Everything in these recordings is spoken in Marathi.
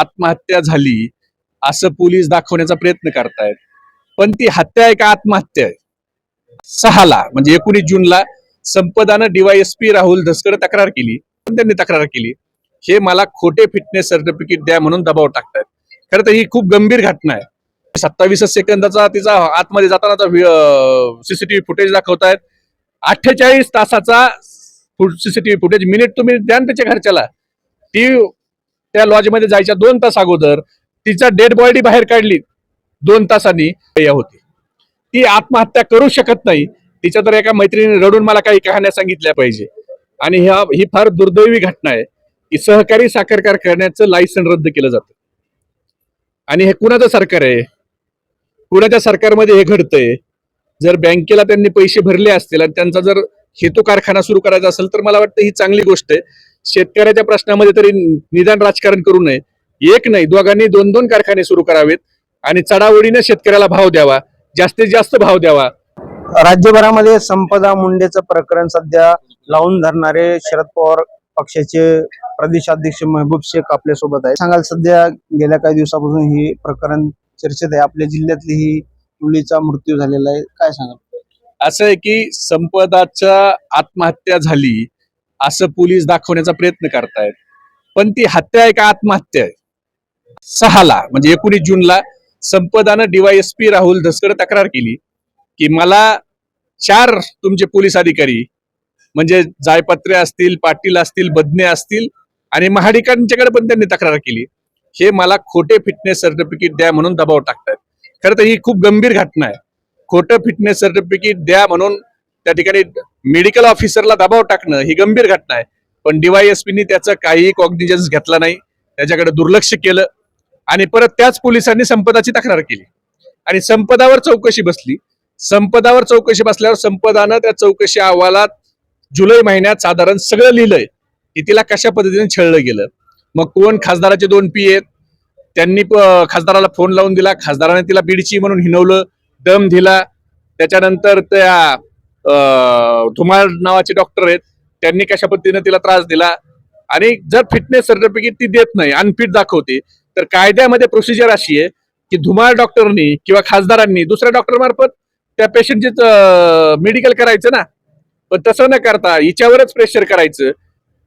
आत्महत्या झाली असं पोलीस दाखवण्याचा प्रयत्न करतायत. पण ती हत्या आहे का आत्महत्या आहे? सहाला म्हणजे एकोणीस जूनला संपदानं डीवायएसपी राहुल धसकर तक्रार केली. पण त्यांनी तक्रार केली. हे मला खोटे फिटनेस सर्टिफिकेट द्या म्हणून दबाव टाकतायत. खरं तर ही खूप गंभीर घटना आहे. सत्तावीस सेकंदाचा तिचा आतमध्ये जातानाचा सीसीटीव्ही फुटेज दाखवतायत. अठ्ठेचाळीस तासाचा सीसीटीव्ही फुटेज मिनिट तुम्ही द्या त्याच्या घरच्याला. ती त्या लॉजमध्ये जायच्या दोन तास अगोदर तिचा डेड बॉडी बाहेर काढली. दोन तासांनी होती. ती आत्महत्या करू शकत नाही. तिच्या तर एका मैत्रिणीने रडून मला काही कहाण्या सांगितल्या पाहिजे. आणि ह्या ही फार दुर्दैवी घटना आहे. की सहकारी साखर कारखान्याचं लायसन रद्द केलं जातं. आणि हे कुणाचं सरकार आहे? कुणाच्या सरकारमध्ये हे घडतंय? जर बँकेला त्यांनी पैसे भरले असतील आणि त्यांचा जर हेतू कारखाना सुरू करायचा असेल तर मला वाटतं ही चांगली गोष्ट आहे. शेतकऱ्याच्या प्रश्नामध्ये तरी निदान राजकारण करू नये. एक नाही दोघांनी दोन दोन कारखाने सुरू करावेत आणि चढाओढीने शेतकऱ्याला भाव द्यावा जास्तीत जास्त भाव द्यावा. राज्यभरामध्ये संपदा मुंडेचं प्रकरण सध्या लावून धरणारे शरद पवार पक्षाचे प्रदेशाध्यक्ष महबूब शेख आपल्यासोबत आहे सांगाल सध्या गेल्या काही दिवसापासून ही प्रकरण चर्चेत आहे. आपल्या जिल्ह्यातली ही मुलीचा मृत्यू झालेला आहे. काय सांगाल? असं आहे की संपदाच्या आत्महत्या झाली असं पोलीस दाखवण्याचा प्रयत्न करतायत. पण ती हत्या आहे का आत्महत्या आहे? सहाला म्हणजे एकोणीस जूनला संपदानं डीवायएसपी राहुल धसकर तक्रार केली की मला चार तुमचे पोलीस अधिकारी म्हणजे जायपत्रे असतील पाटील असतील बदने असतील आणि महाडिकांच्याकडे पण त्यांनी तक्रार केली. हे मला खोटे फिटनेस सर्टिफिकेट द्या म्हणून दबाव टाकतायत. खरं तर ही खूप गंभीर घटना आहे. खोटं फिटनेस सर्टिफिकेट द्या म्हणून त्या ठिकाणी मेडिकल ऑफिसरला दबाव टाकणं ही गंभीर घटना आहे. पण डीवायएसपीनी त्याचं काही कॉग्निजन्स घेतला नाही. त्याच्याकडे दुर्लक्ष केलं आणि परत त्याच पोलिसांनी संपदाची तक्रार केली. आणि संपदावर चौकशी बसली. संपदावर चौकशी बसल्यावर संपदानं त्या चौकशी अहवालात जुलै महिन्यात साधारण सगळं लिहिलंय की तिला कशा पद्धतीने छळलं गेलं. मग कोण? खासदाराचे दोन पी आहेत. त्यांनी खासदाराला फोन लावून दिला. खासदाराने तिला बीडची म्हणून हिनवलं दम दिला. त्याच्यानंतर त्या धुमाळ नावाचे डॉक्टर आहेत. त्यांनी कशा पद्धतीने तिला त्रास दिला? आणि जर फिटनेस सर्टिफिकेट ती देत नाही अनफिट दाखवते तर कायद्यामध्ये प्रोसिजर अशी आहे की धुमाळ डॉक्टरनी किंवा खासदारांनी दुसऱ्या डॉक्टर मार्फत त्या पेशंटचे मेडिकल करायचं ना? पण तसं न करता हिच्यावरच प्रेशर करायचं.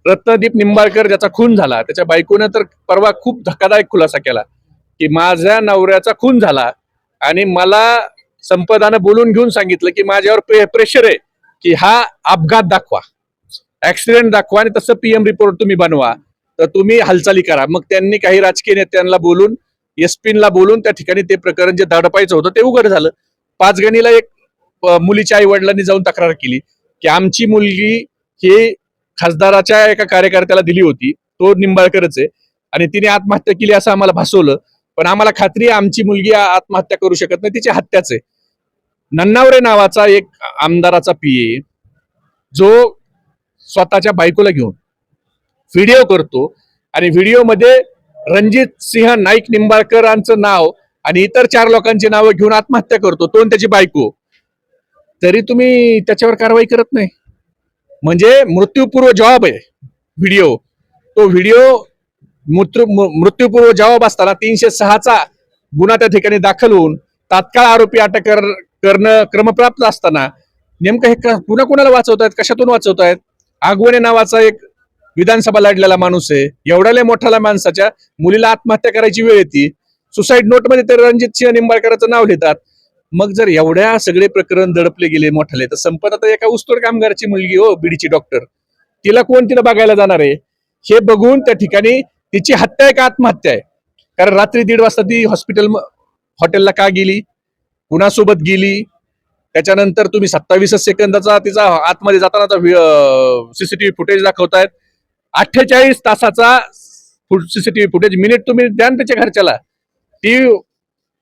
रत्नदीप निंबाळकर ज्याचा खून झाला त्याच्या बायकोनं तर परवा खूप धक्कादायक खुलासा केला की माझ्या नवऱ्याचा खून झाला आणि मला संपदानं बोलून घेऊन सांगितलं की माझ्यावर प्रे- प्रेशर आहे की हा अपघात दाखवा. ऍक्सिडेंट दाखवा आणि तसं पीएम रिपोर्ट तुम्ही बनवा. तर तुम्ही हालचाली करा. मग त्यांनी काही राजकीय नेत्यांना बोलून एसपीनला बोलून त्या ठिकाणी ते प्रकरण जे धडपायचं होतं ते उघड झालं. पाचगणीला एक मुलीच्या आई वडिलांनी जाऊन तक्रार केली की आमची मुलगी ही खासदाराच्या एका कार्यकर्त्याला दिली होती. तो निंबाळकरच आहे. आणि तिने आत्महत्या केली असं आम्हाला भासवलं. पण आम्हाला खात्री आहे आमची मुलगी आत्महत्या करू शकत नाही. तिची हत्याच आहे. नन्नावरे नावाचा एक आमदाराचा पीए जो स्वतःच्या बायकोला घेऊन व्हिडिओ करतो आणि व्हिडिओमध्ये रणजित सिंह नाईक निंबाळकरांचं नाव आणि इतर चार लोकांची नावं घेऊन आत्महत्या करतो तो आणि त्याची बायको. तरी तुम्ही त्याच्यावर कारवाई करत नाही. म्हणजे मृत्यूपूर्व जवाब आहे व्हिडिओ तो व्हिडिओ मृत्यू मृ- मृत्यूपूर्व जबाब असताना तीनशे सहाचा गुन्हा त्या ठिकाणी दाखल होऊन तात्काळ आरोपी अटक करणं क्रमप्राप्त असताना नेमकं हे कुणा पुन्हा कोणाला वाचवतायत? कशातून वाचवतायत? आगवणे नावाचा एक विधानसभा लढलेला माणूस आहे. एवढ्याला मोठ्याला माणसाच्या मुलीला आत्महत्या करायची वेळ येते. सुसाईड नोटमध्ये तर रणजित सिंह निंबाळकरांचं नाव लिहितात. मग जर एवढ्या सगळे प्रकरण दडपले गेले मोठाले तर संपत आता एका उस्तोड कामगारची मुलगी हो बीडीची डॉक्टर तिला कोण तिला बघायला जाणार आहे? हे बघून त्या ठिकाणी तिची हत्या आहे का आत्महत्या आहे. कारण रात्री दीड वाजता ती हॉस्पिटल हॉटेलला का गेली? कुणासोबत गेली? त्याच्यानंतर तुम्ही सत्तावीस सेकंदाचा तिचा आतमध्ये जातानाचा सीसीटीव्ही फुटेज दाखवतायत. अठ्ठेचाळीस तासाचा सीसीटीव्ही फुटेज मिनिट तुम्ही द्या ना त्याच्या घरच्याला. ती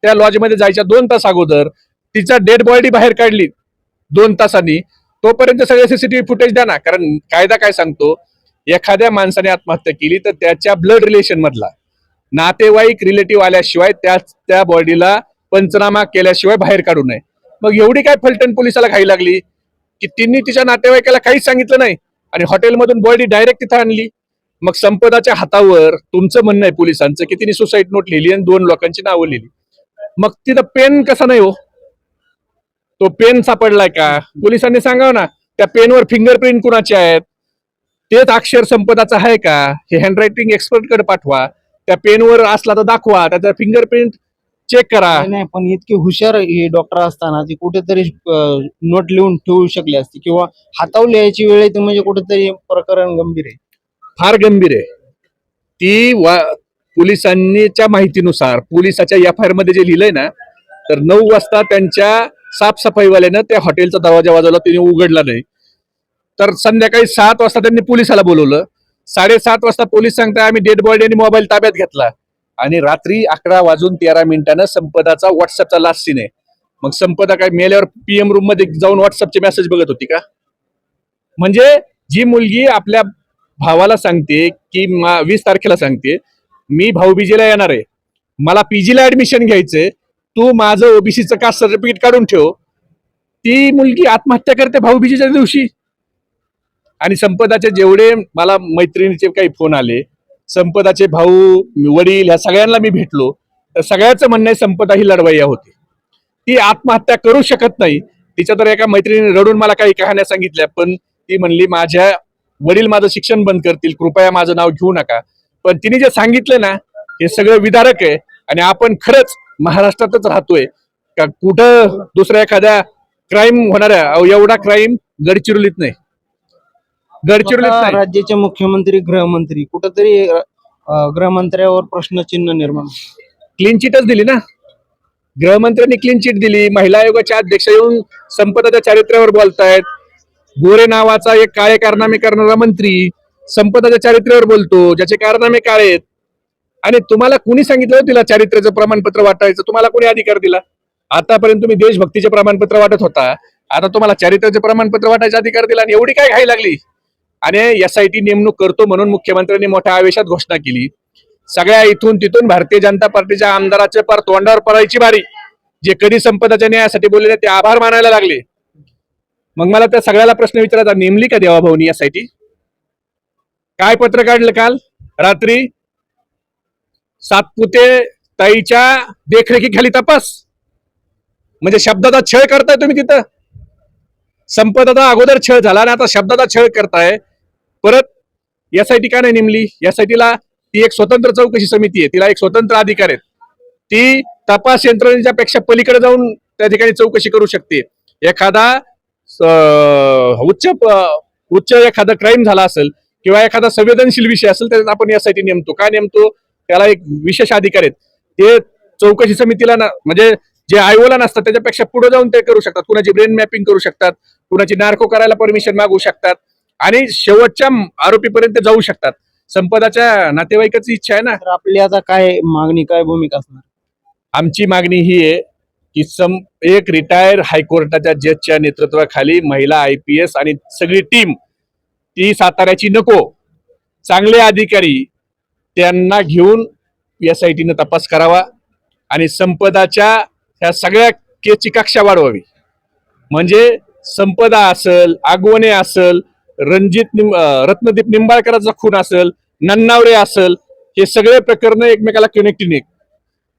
त्या लॉजमध्ये जायच्या दोन तास अगोदर तिचा डेड बॉडी बाहेर काढली दोन तासांनी. तोपर्यंत सगळे सीसीटीव्ही फुटेज द्या ना. कारण कायदा काय सांगतो? एखाद्या माणसाने आत्महत्या केली तर त्याच्या ब्लड रिलेशन मधला. नातेवाईक रिलेटिव्ह आल्याशिवाय त्या त्या बॉडीला पंचनामा केल्याशिवाय बाहेर काढू नये. मग एवढी काय फलटण पोलिसाला घाई लागली? की तिन्ही तिच्या नातेवाईकाला काहीच सांगितलं नाही. आणि हॉटेलमधून बॉडी डायरेक्ट तिथं आणली. मग संपदाच्या हातावर तुमचं म्हणणं आहे पोलिसांचं की तिने सुसाईड नोट लिहिली आणि दोन लोकांची नावं लिहिली. मग तिथं पेन कसा नाही हो? तो पेन सापडलाय का? पोलिसांनी सांगावं ना त्या पेनवर फिंगरप्रिंट कुणाचे आहेत? तेच अक्षर संपदाचं आहे का? हे हँडरायटिंग एक्सपर्टकडे पाठवा. त्या पेनवर असला तर दाखवा त्याचा फिंगरप्रिंट चेक करा. नाही, नाही पण इतके हुशार हे डॉक्टर असताना ती कुठेतरी नोट लिहून ठेवू शकले असते किंवा हातावर लिहायची वेळ येते म्हणजे कुठेतरी प्रकरण गंभीर आहे. फार गंभीर आहे. ती वा पोलिसांनीच्या माहितीनुसार पोलिसाच्या एफ आय आरमध्ये जे लिहिलंय ना तर नऊ वाजता त्यांच्या साफसफाईवाल्यानं त्या हॉटेलचा दरवाजा वाजवला तिने उघडला नाही. तर संध्याकाळी सात वाजता त्यांनी पोलिसाला बोलवलं. साडेसात वाजता पोलीस सांगताय आम्ही डेड बॉडी आणि मोबाईल ताब्यात घेतला. आणि रात्री अकरा वाजून तेरा मिनिटानं संपदाचा व्हॉट्सअपचा लास्ट सीन आहे. मग संपदा काय मेल्यावर पीएम रूममध्ये जाऊन व्हॉट्सअपचे मेसेज बघत होती का? म्हणजे जी मुलगी आपल्या भावाला सांगते की वीस तारखेला सांगते मी भाऊबीजेला येणार आहे. मला पीजीला ऍडमिशन घ्यायचंय. तू माझं ओबीसीचं कास्ट सर्टिफिकेट काढून ठेव. ती मुलगी आत्महत्या करते भाऊबीजीच्या दिवशी. आणि संपदाचे जेवढे मला मैत्रिणीचे काही फोन आले संपदाचे भाऊ वडील ह्या सगळ्यांना मी भेटलो. तर सगळ्याचं म्हणणं आहे संपदा ही लढवय्या होती. ती आत्महत्या करू शकत नाही. तिच्या तर एका मैत्रिणीने रडून मला काही कहाण्या सांगितल्या पण ती म्हणली माझ्या वडील माझं शिक्षण बंद करतील कृपया माझं नाव घेऊ नका. पण तिने जे सांगितलं ना हे सगळं विदारक आहे आणि आपण खरंच महाराष्ट्रातच राहतोय. का कुठं दुसऱ्या एखाद्या क्राईम होणाऱ्या अहो, एवढा क्राईम गडचिरोलीत नाही. नाही. राज्याचे मुख्यमंत्री गृहमंत्री कुठेतरी गृहमंत्र्यावर प्रश्नचिन्ह निर्माण. क्लीन चिटच दिली ना? गृहमंत्र्यांनी क्लीन चिट दिली. महिला आयोगाच्या अध्यक्ष येऊन संपदाच्या चारित्र्यावर बोलतायत. गोरे नावाचा एक काळे कारनामे करणारा मंत्री संपदाच्या चारित्र्यावर बोलतो ज्याचे कारनामे काळे आहेत. आणि तुम्हाला कुणी सांगितलं हो तिला चारित्र्याचं प्रमाणपत्र वाटायचं? तुम्हाला कोणी अधिकार दिला? आतापर्यंत तुम्ही देशभक्तीचे प्रमाणपत्र वाटत होता. आता तुम्हाला चारित्र्याचे प्रमाणपत्र वाटायचा अधिकार दिला आणि एवढी काय घाई लागली? आणि एस आय टी नेमणूक करतो म्हणून मुख्यमंत्र्यांनी मोठ्या आवेशात घोषणा केली. सगळ्या इथून तिथून भारतीय जनता पार्टीच्या आमदाराच्या पार तोंडावर पडायची बारी. जे कधी संपदाच्या न्यायासाठी बोलले ते आभार मानायला लागले. मग मला त्या सगळ्याला प्रश्न विचारायचा नेमली का देवाभाऊनी एस आय टी काय पत्र काढलं काल? रात्री सातपुते ताईच्या देखरेखीखाली तपास. म्हणजे शब्दाचा छळ करताय तुम्ही तिथं? संपदाचा अगोदर छळ झाला आणि आता शब्दाचा छळ करताय. परत यासाठी का नाही नेमली? यासाठीला ती एक स्वतंत्र चौकशी समिती आहे. तिला एक स्वतंत्र अधिकार आहेत. ती तपास यंत्रणेच्या पेक्षा पलीकडे जाऊन त्या ठिकाणी चौकशी करू शकते. एखादा उच्च उच्च एखादा क्राईम झाला असेल किंवा एखादा संवेदनशील विषय असेल त्याच्यात आपण यासाठी नेमतो. का नेमतो? त्याला एक विशेष अधिकार आहेत. ते चौकशी समितीला ना म्हणजे जे आयोला नसतात त्याच्यापेक्षा पुढे जाऊन ते करू शकतात. कुणाची ब्रेन मॅपिंग करू शकतात. कुणाची नार्को करायला परमिशन मागू शकतात. आणि शेवटच्या आरोपीपर्यंत जाऊ शकतात. संपदाच्या नातेवाईकाची इच्छा आहे ना. तर आपली आता काय मागणी काय भूमिका असणार? आमची मागणी ही आहे की सम एक रिटायर हायकोर्टाच्या जजच्या नेतृत्वाखाली महिला आय पी एस आणि सगळी टीम ती साताऱ्याची नको. चांगले अधिकारी त्यांना घेऊन एस आय टीनं तपास करावा आणि संपदाच्या ह्या सगळ्या केसची कक्षा वाढवावी. म्हणजे संपदा असल आगवणे असल रणजित निम रत्नदीप निंबाळकरांचा खून असेल नन्नावरे असेल हे सगळे प्रकरण एकमेकाला कनेक्टिंग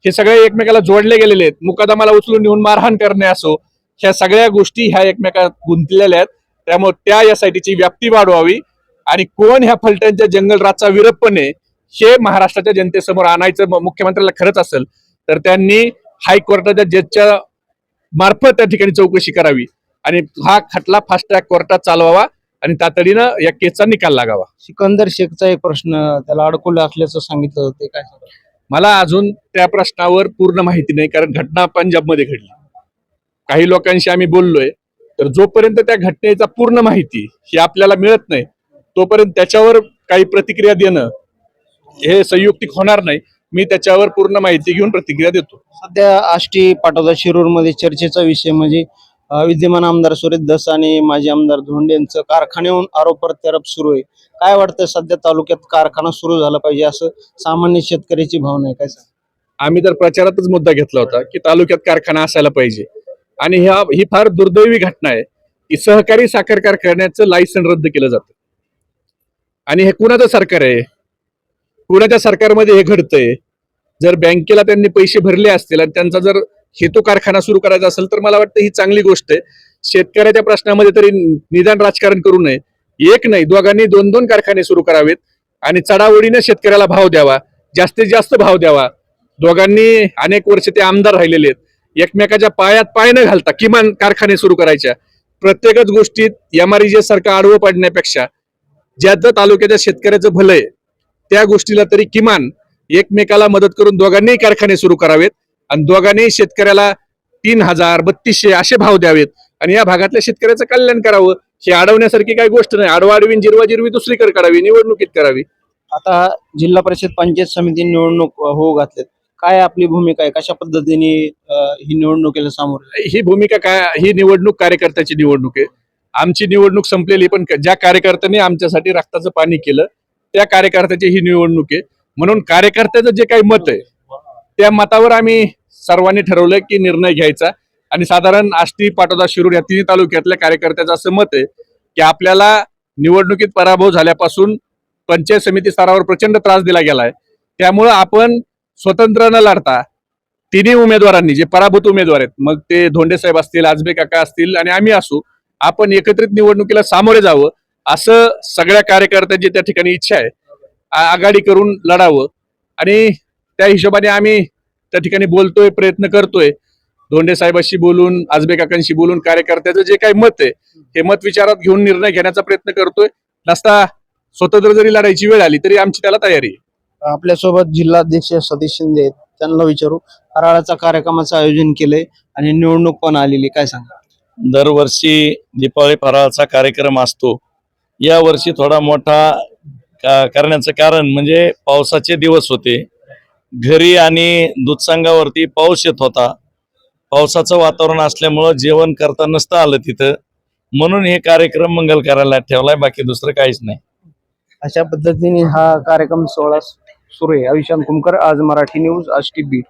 हे सगळे एकमेकाला जोडले गेलेले आहेत. मुकादमाला उचलून नेऊन मारहाण करणे असो ह्या सगळ्या गोष्टी ह्या एकमेकात गुंतलेल्या आहेत. त्यामुळे त्या या साईटीची व्याप्ती वाढवावी. आणि कोण ह्या फलटणच्या जंगलराजचा विरपणे हे महाराष्ट्राच्या जनतेसमोर आणायचं मुख्यमंत्र्याला खरंच असेल तर त्यांनी हायकोर्टाच्या जजच्या मार्फत त्या ठिकाणी चौकशी करावी. आणि हा खटला फास्ट ट्रॅक कोर्टात चालवावा. आणि तातडीनं या केसचा निकाल लागावा. सिकंदर शेखचा एक प्रश्न त्याला अडकवलं असल्याचं सांगितलं ते काय? मला अजून त्या प्रश्नावर पूर्ण माहिती नाही कारण घटना पंजाबमध्ये घडली. काही लोकांशी आम्ही बोललोय तर जोपर्यंत त्या घटनेचा पूर्ण माहिती ही आपल्याला मिळत नाही तोपर्यंत त्याच्यावर काही प्रतिक्रिया देणं हे संयुक्तिक होणार नाही. मी त्याच्यावर पूर्ण माहिती घेऊन प्रतिक्रिया देतो. सध्या आष्टी पाटोदा शिरूरमध्ये चर्चेचा विषय म्हणजे विद्यमान आमदार सुरेश दस आणि माजी आमदार धोंडे यांचं कारखान्याहून आरोप प्रत्यारोप सुरू आहे. काय वाटतं सध्या तालुक्यात कारखाना सुरू झाला पाहिजे असं सामान्य शेतकऱ्याची भावना आहे? काय सांग? आम्ही तर प्रचारातच मुद्दा घेतला होता की तालुक्यात कारखाना असायला पाहिजे. आणि ह्या ही फार दुर्दैवी घटना आहे की सहकारी साखर कारखान्याचं लायसन रद्द केलं जातं. आणि हे कुणाचं सरकार आहे? कुणाच्या सरकारमध्ये हे घडतंय? जर बँकेला त्यांनी पैसे भरले असतील आणि त्यांचा जर हेतू कारखाना सुरू करायचा असेल तर मला वाटतं ही चांगली गोष्ट आहे. शेतकऱ्याच्या प्रश्नामध्ये तरी निदान राजकारण करू नये. एक नाही दोघांनी दोन दोन कारखाने सुरू करावेत आणि चढावडीने शेतकऱ्याला भाव द्यावा जास्तीत जास्त भाव द्यावा. दोघांनी अनेक वर्ष ते आमदार राहिलेले आहेत. एकमेकाच्या पायात पाय न घालता किमान कारखाने सुरू करायच्या. प्रत्येकच गोष्टीत एमआरईजे सारखं आडवं पडण्यापेक्षा ज्या ज्या तालुक्याच्या शेतकऱ्याचं भलं आहे त्या गोष्टीला तरी किमान एकमेकाला मदत करून दोघांनीही कारखाने सुरू करावेत. आणि दोघांनी शेतकऱ्याला तीन हजार बत्तीसशे असे भाव द्यावेत. आणि या भागातल्या शेतकऱ्याचं कल्याण करावं हे अडवण्यासारखी काही गोष्ट नाही. आडवा आडवीन जिरवा जिरवी दुसरीकडे करावी निवडणुकीत करावी. आता जिल्हा परिषद पंचायत समिती निवडणूक होऊ घातलेत. काय आपली भूमिका आहे? कशा पद्धतीने ही निवडणुकीला सामोरे ही भूमिका काय ही निवडणूक कार्यकर्त्याची निवडणूक आहे. आमची निवडणूक संपलेली पण ज्या कार्यकर्त्यांनी आमच्यासाठी रक्ताचं पाणी केलं त्या कार्यकर्त्याची ही निवडणूक आहे. म्हणून कार्यकर्त्याचं जे काही मत आहे त्या मतावर आम्ही सर्वांनी ठरवलं की निर्णय घ्यायचा आणि साधारण आष्टी पाटोदा शिरूर या तिन्ही तालुक्यातल्या कार्यकर्त्याचं असं मत आहे की आपल्याला निवडणुकीत पराभव झाल्यापासून पंचायत समिती स्तरावर प्रचंड त्रास दिला गेलाय. त्यामुळं आपण स्वतंत्र न लढता तिन्ही उमेदवारांनी जे पराभूत उमेदवार आहेत मग ते धोंडे साहेब असतील आजबे काका असतील आणि आम्ही असू आपण एकत्रित निवडणुकीला सामोरे जावं असं सगळ्या कार्यकर्त्यांची त्या ठिकाणी इच्छा आहे. आ- आघाडी करून लढावं. आणि त्या हिशोबाने आम्ही त्या ठिकाणी बोलतोय प्रयत्न करतोय. धोंडे साहेबांशी बोलून आजबे काकांशी बोलून कार्यकर्त्याचं जे काही मत आहे हे मत विचारात घेऊन निर्णय घेण्याचा प्रयत्न करतोय. नसता स्वतंत्र जरी लढायची वेळ आली तरी आमची त्याला तयारी आहे. आपल्यासोबत जिल्हाध्यक्ष सतीश शिंदे आहेत. त्यांना विचारू. फराळाचा कार्यक्रमाचं आयोजन केलंय आणि निवडणूक पण आलेली काय सांगा? दरवर्षी दीपावली फराळाचा कार्यक्रम असतो. या वर्षी थोडा मोठा का- करण्याचं कारण म्हणजे पावसाचे दिवस होते. घरी आणि दूधसंघावरती पाऊस येत होता. पावसाचं वातावरण असल्यामुळं जेवण करता नसतं आलं तिथं. म्हणून हे कार्यक्रम मंगल करायला ठेवलाय बाकी दुसरं काहीच नाही. अशा पद्धतीने हा कार्यक्रम सोहळा सुरू आहे. अविशांत कुमकर आज मराठी न्यूज आष्टी बीट